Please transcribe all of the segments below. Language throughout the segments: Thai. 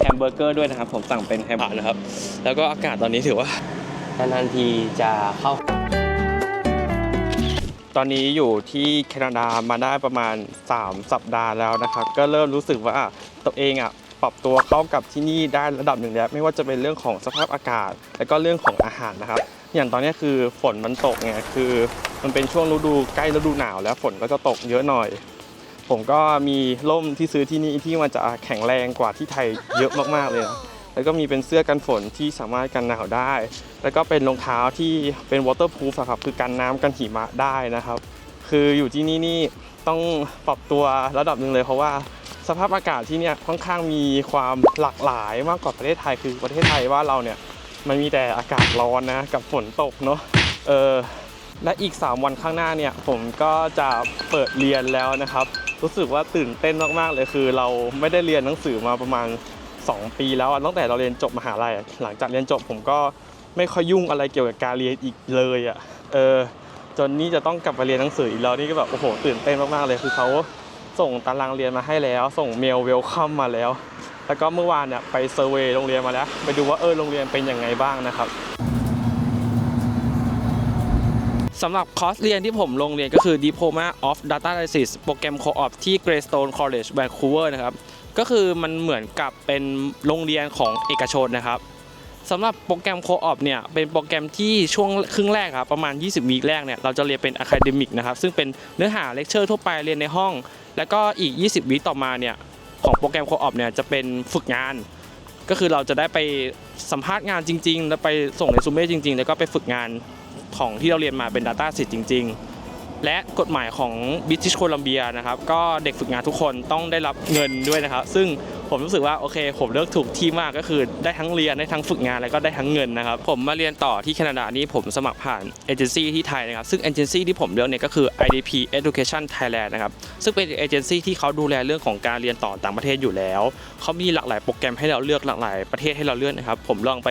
แฮมเบอร์เกอร์ด้วยนะครับ ผมสั่งเป็นแฮมนะครับ แล้วก็อากาศตอนนี้ถือว่านานๆทีจะเข้า ตอนนี้อยู่ที่แคนาดามาได้ประมาณ 3 สัปดาห์แล้วนะครับ ก็เริ่มรู้สึกว่าตัวเองอะปรับตัวเข้ากับที่นี่ได้ระดับหนึ่งแล้ว ไม่ว่าจะเป็นเรื่องของสภาพอากาศ แล้วก็เรื่องของอาหารนะครับ อย่างตอนนี้คือฝนมันตกไงคือ มันเป็นช่วงฤดูใกล้ฤดูหนาวแล้วฝนก็จะตกเยอะหน่อย ผมก็มีร่มที่ซื้อที่นี่ที่มันจะแข็งแรงกว่าที่ไทยเยอะมากๆเลยนะแล้วก็มีเป็นเสื้อกันฝนที่สามารถกันหนาวได้ แล้วก็เป็นรองเท้าที่เป็น waterproof ครับคือกันน้ำกันหิมะได้นะครับ คืออยู่ที่นี่นี่ต้องปรับตัวระดับหนึ่งเลยเพราะว่าสภาพอากาศที่เนี่ยค่อนข้างมีความหลากหลายมากกว่าประเทศไทยคือประเทศไทยว่าเราเนี่ยมันมีแต่อากาศร้อนนะกับฝนตกเนาะเออและอีก 3 วันข้างหน้าเนี่ยผมก็จะเปิดเรียนแล้วนะครับ รู้สึกว่าตื่นเต้นมากๆเลยคือ เราไม่ได้เรียนหนังสือมาประมาณ 2 ปีแล้วตั้งแต่เราเรียนจบมหาลัยหลังจากเรียนจบผมก็ไม่ค่อยยุ่งอะไรเกี่ยวกับการเรียนอีกเลยอะเออจนนี่จะต้องกลับมาเรียนหนังสืออีกแล้วนี่ก็แบบโอ้โหตื่นเต้นมากๆเลยคือเขาส่งตารางเรียนมาให้แล้ว ส่งเมลเวลคัมมาแล้ว แล้วก็เมื่อวานเนี่ยไปเซอร์เวยโรงเรียนมาแล้ว ไปดูว่าเออโรงเรียนเป็นยังไงบ้างนะครับ สำหรับคอร์สเรียนที่ผมลงเรียนก็คือ Diploma of Data Analysis โปรแกรม Co-op ที่ Greystone College Vancouver นะครับ ก็คือมันเหมือนกับเป็นโรงเรียนของเอกชนนะครับสำหรับโปรแกรม Co-op เนี่ยเป็นโปรแกรมที่ช่วงครึ่งแรกครับประมาณ 20 วีคแรกเนี่ยเราจะเรียนเป็น Academic นะครับซึ่งเป็นเนื้อหาเลคเชอร์ทั่วไปเรียนในห้อง แล้วก็อีก 20 วีคต่อมาเนี่ยของโปรแกรม Co-op เนี่ยจะเป็นฝึกงานก็คือเราจะได้ไปสัมภาษณ์งานจริง ๆ แล้วไปส่งเรซูเม่จริง ๆ แล้วก็ไปฝึกงาน ของที่เราเรียนมาเป็น Data s e t จริง ๆ และกฎหมายของ British Columbia นะครับก็เด็กฝึกงานทุกคนต้องได้รับเงินด้วยนะครับ ซึ่ง ผมรู้สึกว่าโอเค ผมเลือกถูกที่มากก็คือได้ทั้งเรียนได้ทั้งฝึกงานแล้วก็ได้ทั้งเงินนะครับผมมาเรียนต่อที่แคนาดานี่ผมสมัครผ่านเอเจนซี่ที่ไทยนะครับซึ่งเอเจนซี่ที่ผมเลือกเนี่ยก็คือ IDP Education Thailand นะครับซึ่งเป็นเอเจนซี่ที่เขาดูแลเรื่องของการเรียนต่อต่างประเทศอยู่แล้วเขามีหลากหลายโปรแกรมให้เราเลือกหลากหลายประเทศให้เราเลือกนะครับผมลองไป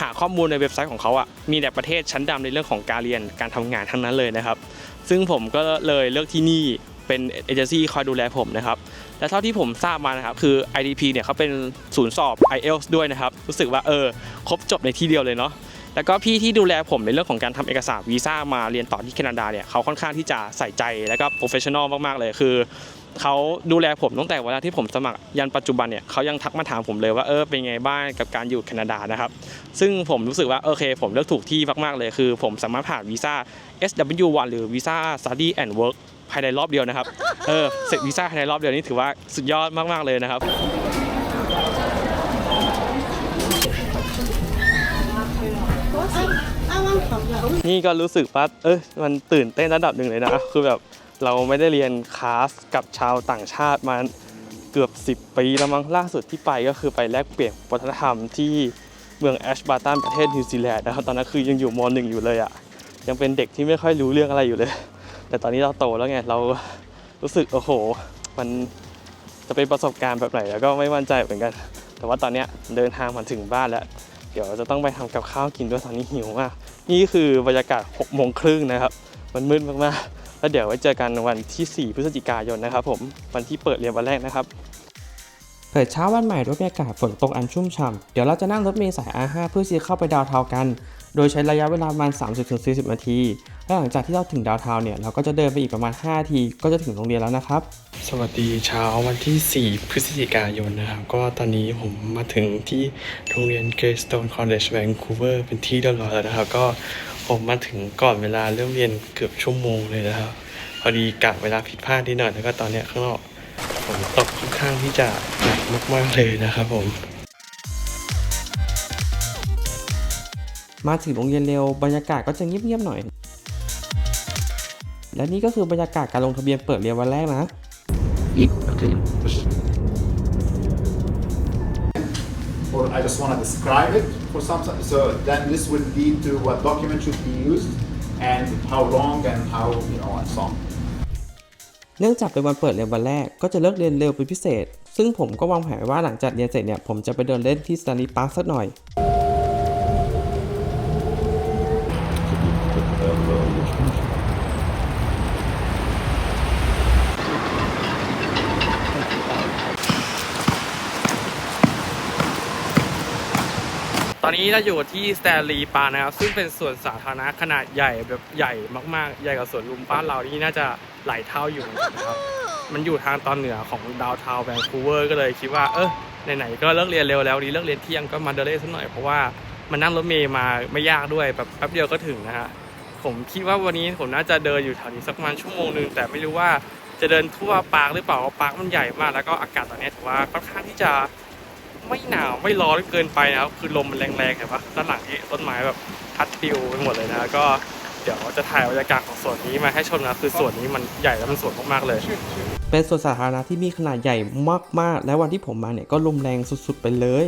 หาข้อมูลในเว็บไซต์ของเขาอะมีแต่ประเทศชั้นดำในเรื่องของการเรียนการทำงานทั้งนั้นเลยนะครับซึ่งผมก็เลยเลือกที่นี่ เป็นเอเจนซี่คอยดูแลผมนะครับ และเท่าที่ผมทราบมานะครับคือ IDP เนี่ยเขาเป็นศูนย์สอบ IELTS ด้วยนะครับ รู้สึกว่าเออครบจบในที่เดียวเลยเนาะแล้วก็พี่ที่ดูแลผมในเรื่องของการทำเอกสารวีซ่ามาเรียนต่อที่แคนาดาเนี่ยเขาค่อนข้างที่จะใส่ใจแล้วก็โปรเฟชชั่นอลมากๆเลยคือ เขาดูแลผมตั้งแต่เวลาที่ผมสมัครยันปัจจุบันเนี่ยเขายังทักมาถามผมเลยว่าเออเป็นไงบ้างกับการอยู่แคนาดานะครับ ซึ่งผมรู้สึกว่าโอเค ผมเลือกถูกที่มากๆเลยคือ ผมสามารถผ่านวีซ่า SW1 หรือวีซ่า Study and Work ภายในรอบเดียวนะครับเออเสร็จวีซ่าภายในรอบเดียวนี่ถือว่าสุดยอดมากๆเลยนะครับนี่ก็รู้สึกว่าเออมันตื่นเต้นระดับหนึ่งเลยนะคือแบบ เราไม่ได้เรียนคลาสกับชาวต่างชาติมาเกือบ 10 ปีแล้วมั้งล่าสุดที่ไปก็คือไปแลกเปลี่ยนวัฒนธรรมที่เมืองแอชบาตันประเทศนิวซีแลนด์นะครับตอนนั้นคือยังอยู่มหนึ่งอยู่เลยอะ่ะยังเป็นเด็กที่ไม่ค่อยรู้เรื่องอะไรอยู่เลย แต่ตอนนี้เราโตแล้วไงเรารู้สึกโอ้โห มันจะเป็นประสบการณ์แบบไหนแล้วก็ไม่มั่นใจเหมือนกัน แต่ว่าตอนเนี้ยเดินทางมาถึงบ้านแล้ว เดี๋ยวจะต้องไปทำกับข้าวกินด้วยตอนนี้หิวมากนี่คือบรรยากาศ6โมงครึ่งนะครับ มันมืดมากๆ แล้วเดี๋ยวไว้เจอกันวันที่ 4 พฤศจิกายนนะครับผมวันที่เปิดเรียนวันแรกนะครับเปิดเช้าวันใหม่ด้วยบรรยากาศฝนตกอันชุ่มฉ่ำเดี๋ยวเราจะนั่งรถเมล์สาย R5 เพื่อที่จะเข้าไปดาวน์ทาวน์กัน โดยใช้ระยะเวลาประมาณ 30-40 นาทีและหลังจากที่เราถึงดาวน์ทาวน์เนี่ยเราก็จะเดินไปอีกประมาณ5นาทีก็จะถึงโรงเรียนแล้วนะครับ สวัสดีเช้าวันที่ 4 พฤศจิกายนนะครับ ก็ตอนนี้ผมมาถึงที่โรงเรียน Greystone College Vancouver เป็นที่เรียบร้อยแล้วนะครับ ก็ ผมมาถึงก่อนเวลาเริ่มเรียนเกือบชั่วโมงเลยนะครับ พอดีกะเวลาผิดพลาดนิดหน่อยแล้วก็ตอนเนี้ยข้างนอกฝนตกค่อนข้างที่จะหนักมากๆเลยนะครับผม มาถึงโรงเรียนเร็วบรรยากาศก็จะเงียบๆหน่อย และนี่ก็คือบรรยากาศการลงทะเบียนเปิดเรียนวันแรกนะ or I just want to describe it for some, so then this will lead to what document should be used and how long and how, you know, and so on. เนื่องจากเป็นวันเปิดเรียนวันแรกก็จะเลิกเรียนเร็วเป็นพิเศษ ซึ่งผมก็วางแผนไว้ว่าหลังจากเรียนเสร็จเนี่ยผมจะไปเดินเล่นที่สตานีปาร์คสักหน่อย ตอนนี้เราอยู่ที่สแตนลีย์ปาร์คนะครับซึ่งเป็นสวนสาธารณะขนาดใหญ่แบบใหญ่มากๆ ใหญ่กว่าสวนลุมบ้านเรานี่น่าจะหลายเท่าอยู่นะครับมันอยู่ทางตอนเหนือของดาวทาวน์แวนคูเวอร์ก็เลยคิดว่าเออไหนๆก็เลิกเรียนเร็วแล้วดีเลิกเรียนเที่ยงก็มาเดินเล่นสักหน่อยเพราะว่ามันนั่งรถเมล์มาไม่ยากด้วยแบบแป๊บเดียวก็ถึงนะฮะผมคิดว่าวันนี้ผมน่าจะเดินอยู่แถวนี้สักประมาณชั่วโมงหนึ่งแต่ไม่รู้ว่าจะเดินทั่วปาร์คหรือเปล่าปาร์คมันใหญ่มาก แล้วก็อากาศตอนนี้ถือว่าค่อนข้างที่จะ ไม่หนาวไม่ร้อนเกินไปนะครับคือลมมันแรงๆเห็นปะด้านหลังนี้ต้นไม้แบบพัดปิวไปหมดเลยนะก็เดี๋ยวจะถ่ายบรรยากาศของสวนนี้มาให้ชมนะคือสวนนี้มันใหญ่และมันสวยมากๆเลย เป็นสวนสาธารณะที่มีขนาดใหญ่มากๆ และวันที่ผมมาเนี่ยก็ลมแรงสุดๆไปเลย